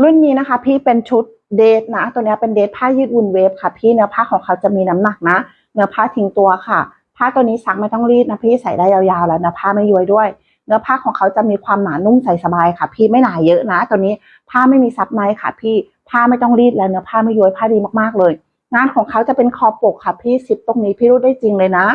รุ่นนี้นะคะ พี่เป็นชุดเดทนะ ตัวนี้เป็นเดทผ้ายืดอุ่นเวฟค่ะ พี่เนื้อผ้าของเขาจะมีน้ำหนักนะ เนื้อผ้าทิ้งตัวค่ะ ผ้าตัวนี้ซักไม่ต้องรีดนะพี่ใส่ได้ยาวๆแล้วเนื้อผ้าไม่ย้วยด้วย เนื้อผ้าของเขาจะมีความหนานุ่มใส่สบายค่ะ พี่ไม่หนาเยอะนะ ตัวนี้ผ้าไม่มีซับในค่ะ พี่ผ้าไม่ต้องรีดแล้วเนื้อผ้าไม่ย้วยผ้าดีมากๆเลย งานของเขาจะเป็นคอปกค่ะ พี่ซิปตรงนี้พี่รู้ได้จริงเลยนะ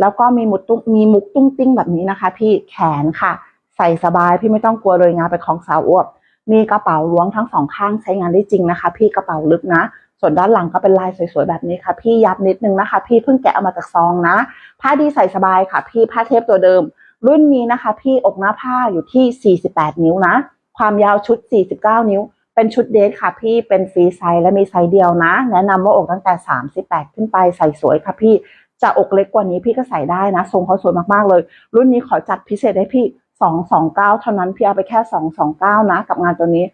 แล้วก็มีมุดตุ้งมีมุกตุ้งติ้งแบบนี้นะคะ พี่แขนค่ะ ใส่สบายพี่ไม่ต้องกลัวเลยงานเป็นของสาวอวบ มีกระเป๋าล้วงทั้งสองข้างใช้งานได้จริงนะคะ พี่กระเป๋าลึกนะ ส่วนด้านหลังก็เป็นลายสวยๆแบบนี้ค่ะ พี่ยับนิดนึงนะคะ พี่เพิ่งแกะเอามาจากซองนะ ผ้าดีใส่สบายค่ะ พี่ผ้าเทปตัวเดิม รุ่นนี้นะคะ พี่อกหน้าผ้าอยู่ที่ 48 นิ้วนะ ความยาวชุด 49 นิ้ว เป็นชุดเดทค่ะ พี่เป็นฟรีไซส์และมีไซส์เดียวนะ แนะนำว่าอกตั้งแต่ 38 ขึ้นไปใส่สวยค่ะพี่จะอกเล็กกว่านี้พี่ก็ใส่ได้นะ ทรงเขาสวยมากๆเลย รุ่นนี้ขอจัดพิเศษให้พี่ 229เท่านั้นพี่เอาไปแค่229นะ กับงานตัวนี้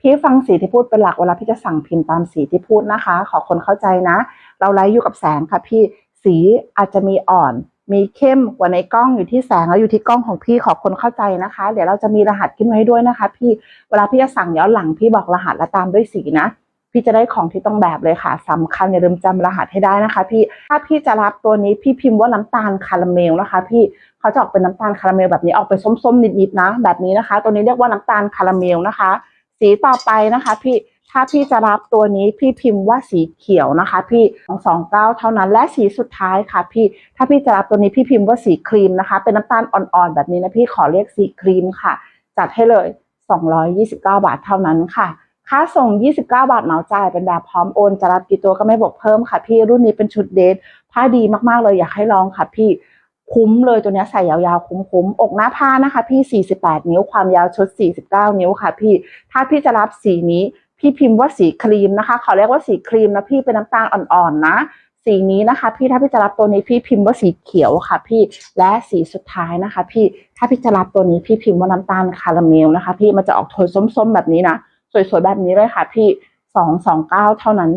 พี่ฟังสีที่พูดเป็นหลักเวลาพี่จะสั่งพิมพ์ตามสีที่พูดนะคะ ขอคนเข้าใจนะ เราไลฟ์อยู่กับแสงค่ะพี่สีอาจจะมีอ่อน มีเข้มกว่าในกล้องอยู่ที่แสงแล้วอยู่ที่กล้องของพี่ขอคนเข้าใจนะคะ เดี๋ยวเราจะมีรหัสขึ้นไว้ด้วยนะคะ พี่เวลาพี่จะสั่งย้อนหลังพี่บอกรหัสและตามด้วยสีนะพี่จะได้ของที่ต้องแบบเลยค่ะสำคัญอย่าลืมจำรหัสให้ได้นะคะ พี่ถ้าพี่จะรับตัวนี้พี่พิมพ์ว่าน้ำตาลคาราเมลนะคะ พี่ เขาจะออกเป็นน้ำตาลคาราเมลแบบนี้ออกเป็นส้มๆนิดๆนะ แบบนี้นะคะ ตัวนี้เรียกว่าน้ำตาลคาราเมลนะคะ สีต่อไปนะคะ พี่ถ้าพี่จะรับตัวนี้พี่พิมพ์ว่าสีเขียวนะคะ พี่ของสองเก้าเท่านั้น และสีสุดท้ายค่ะ พี่ถ้าพี่จะรับตัวนี้พี่พิมพ์ว่าสีครีมนะคะ เป็นน้ำตาลอ่อนๆแบบนี้นะพี่ขอเรียกสีครีมค่ะ จัดให้เลย 229 บาทเท่านั้นค่ะค่าส่ง 29 บาทเหมาจ่าย เป็นแบบพร้อมโอน จะรับกี่ตัวก็ไม่บวกเพิ่มค่ะพี่ รุ่นนี้เป็นชุดเดทผ้าดีมากๆเลยอยากให้ลองค่ะพี่ คุ้มเลยตัวนี้ใส่ยาวๆ คุ้มๆ อกหน้าผ้านะคะ พี่ 48 นิ้วความยาวชุด 49 นิ้วค่ะพี่ ถ้าพี่จะรับสีนี้ พี่พิมพ์ว่าสีครีมนะคะ เขาเรียกว่าสีครีมนะพี่เป็นน้ำตาลอ่อนๆนะ สีนี้นะคะ พี่ถ้าพี่จะรับตัวนี้พี่พิมพ์ว่าสีเขียวค่ะ พี่และสีสุดท้ายนะคะ พี่ถ้าพี่จะรับตัวนี้พี่พิมพ์ว่าน้ำตาลคาราเมลนะคะ พี่มันจะออกโทนส้มๆ แบบนี้นะสวยๆแบบนี้เลยค่ะ พี่229 เท่านั้น